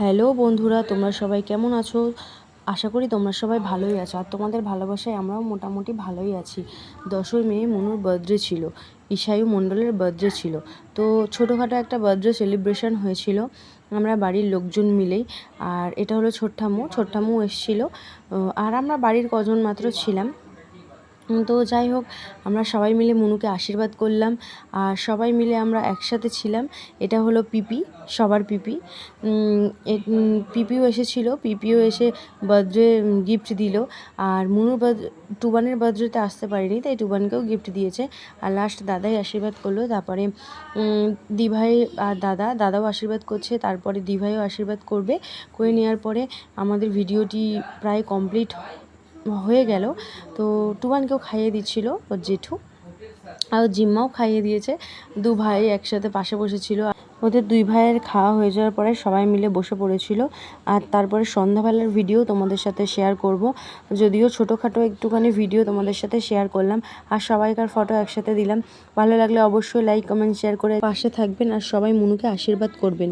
Hello বন্ধুরা, তোমরা সবাই কেমন আছো? আশা করি তোমরা সবাই ভালোই আছো। আর তোমাদের ভালোবাসায় আমরাও মোটামুটি ভালোই আছি। দশই মে মনুর বার্থডে ছিল, ঈশায়ু মণ্ডলের বার্থডে ছিল। তো ছোটোখাটো একটা বার্থডে সেলিব্রেশন হয়েছিল, আমরা বাড়ির লোকজন মিলেই। আর এটা হলো ছোট্টাম্মু ছোট্টাম্মু এসেছিল। আর আমরা বাড়ির কজন মাত্র ছিলাম। তো যাই হোক, আমরা সবাই মিলে মনুকে আশীর্বাদ করলাম। আর সবাই মিলে আমরা একসাথে ছিলাম। এটা হলো পিপি, সবার পিপি। পিপিও এসেছিল। পিপিও এসে বার্থডে গিফট দিল। আর মনুর টুবানের বার্থডেতে আসতে পারিনি, তাই টুবানকেও গিফট দিয়েছে। আর লাস্ট দাদাই আশীর্বাদ করল। তারপরে দিভাই আর দাদা, দাদাও আশীর্বাদ করছে। তারপরে দিভাইও আশীর্বাদ করবে। করে নেওয়ার পরে আমাদের ভিডিওটি প্রায় কমপ্লিট হয়ে গেল। তো টুবানকেও খাইয়ে দিচ্ছিল ওর জেঠু। আর জিম্মাও খাইয়ে দিয়েছে। দু ভাই একসাথে পাশে বসেছিল। ওদের দুই ভাইয়ের খাওয়া হয়ে যাওয়ার পরে সবাই মিলে বসে পড়েছিল। আর তারপরে সন্ধ্যাবেলার ভিডিও তোমাদের সাথে শেয়ার করব। যদিও ছোটোখাটো একটুখানি ভিডিও তোমাদের সাথে শেয়ার করলাম। আর সবাইকার ফটো একসাথে দিলাম। ভালো লাগলে অবশ্যই লাইক কমেন্ট শেয়ার করে পাশে থাকবেন। আর সবাই মনুকে আশীর্বাদ করবেন।